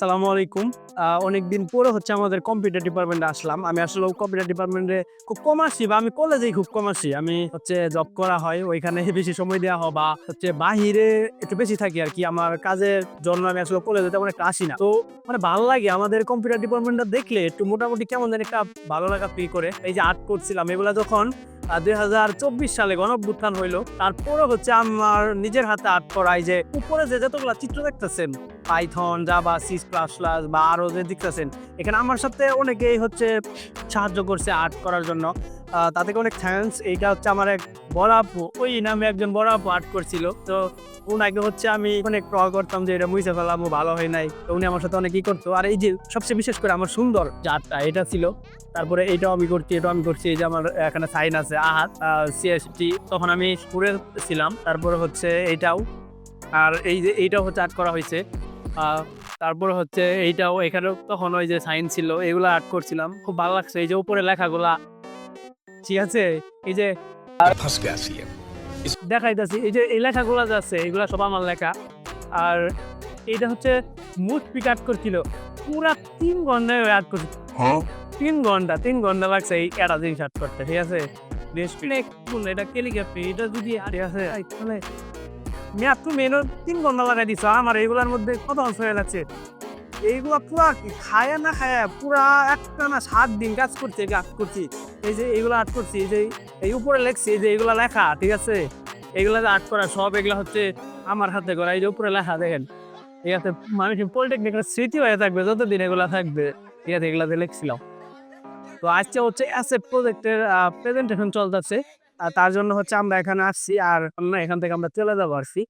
আসসালামু আলাইকুম। অনেকদিন পরে হচ্ছে আমাদের কম্পিউটার ডিপার্টমেন্টে আসলাম। আমি আসলে কম্পিউটার ডিপার্টমেন্টে খুব কম আসি বা আমি কলেজেই খুব কম আসি। আমি হচ্ছে জব করা হয়, ওইখানে বেশি সময় দেওয়া হয় বা হচ্ছে বাহিরে একটু বেশি থাকি আর কি। আমার কাজের জন্য আমি আসলে কলেজে তেমন একটা আসি না। তো মানে ভালো লাগে আমাদের কম্পিউটার ডিপার্টমেন্টটা দেখলে একটু মোটামুটি কেমন জানি একটা ভালো লাগা ফিল করে। এই যে আর্ট করছিলাম, এগুলা যখন দুই হাজার চব্বিশ সালে গণভ্যুত্থান হইল তারপরে হচ্ছে আমার নিজের হাতে আর্ট করা, এই যে উপরে যে যতগুলা চিত্র দেখতেছেন Python Java C plus plus বা আরও যে দেখতেছেন, এখানে আমার সাথে অনেকেই হচ্ছে সাহায্য করছে আর্ট করার জন্য। তাদেরকে অনেক থ্যাঙ্কস এইটা হচ্ছে আমার এক বড় আপু। ওই নামে একজন বড় আপু আর্ট করছিল। তো ওনাকে হচ্ছে আমি অনেক ট্রল করতাম যে এটা মুইসে ফেলাম ভালো হয় নাই। তো উনি আমার সাথে অনেক ই করতো। আর এই যে সবচেয়ে বিশেষ করে আমার সুন্দর আর্টটা এটা ছিল। তারপরে এইটাও আমি করছি, এটাও আমি করছি। এই যে আমার এখানে সাইন আছে আহাত সিএসটি তখন আমি স্কুলে ছিলাম। তারপরে হচ্ছে এইটাও আর এই যে এইটাও হচ্ছে আর্ট করা হয়েছে। তারপর হচ্ছে এইটাও এখানেও তখন ওই যে সাইন ছিল এগুলো আর্ট করছিলাম। খুব ভালো লাগছে। এই যে উপরে লেখাগুলা। ঠিক আছে? এই যে দেখাইতেছি। এই যে এই লেখাগুলা যে আছে এগুলো সব আমার লেখা। আর এইটা হচ্ছে মুড পিক আর্ট করছিল। পুরা তিন ঘন্টায় আর্ট করছিল। হ্যাঁ? তিন ঘণ্টা তিন ঘণ্টা লাগছে এই একটা জিনিস আর্ট করতে। ঠিক আছে? এটা ক্যালিগ্রাফি এটা যদি ঠিক আছে মেয়াদ তুমি এনো তিন ঘণ্টা লাগাই দিছো, আমার এইগুলোর মধ্যে কত অংশ হয়ে যাচ্ছে? এইগুলা না খায়া পুরা একটা না সাত দিন কাজ কাজ করছি। এই যে এইগুলো আর্ট করছি যে এই উপরে লেখছি যে এগুলা লেখা, ঠিক আছে? এগুলা আর্ট করা সব এগুলা হচ্ছে আমার হাতে করা, এই যে উপরে লেখা, দেখেন। ঠিক আছে? মানুষ পলিটেকনিকের স্মৃতি হয়ে থাকবে, যতদিন এগুলা থাকবে, ঠিক আছে এগুলা দিয়ে লিখছিলাম। তো আজকে হচ্ছে অ্যাসেট প্রজেক্টের প্রেজেন্টেশন চলতেছে। তার জন্য হচ্ছে আমরা এখানে আসছি আর আমরা এখান থেকে আমরা চলে যাব আসছি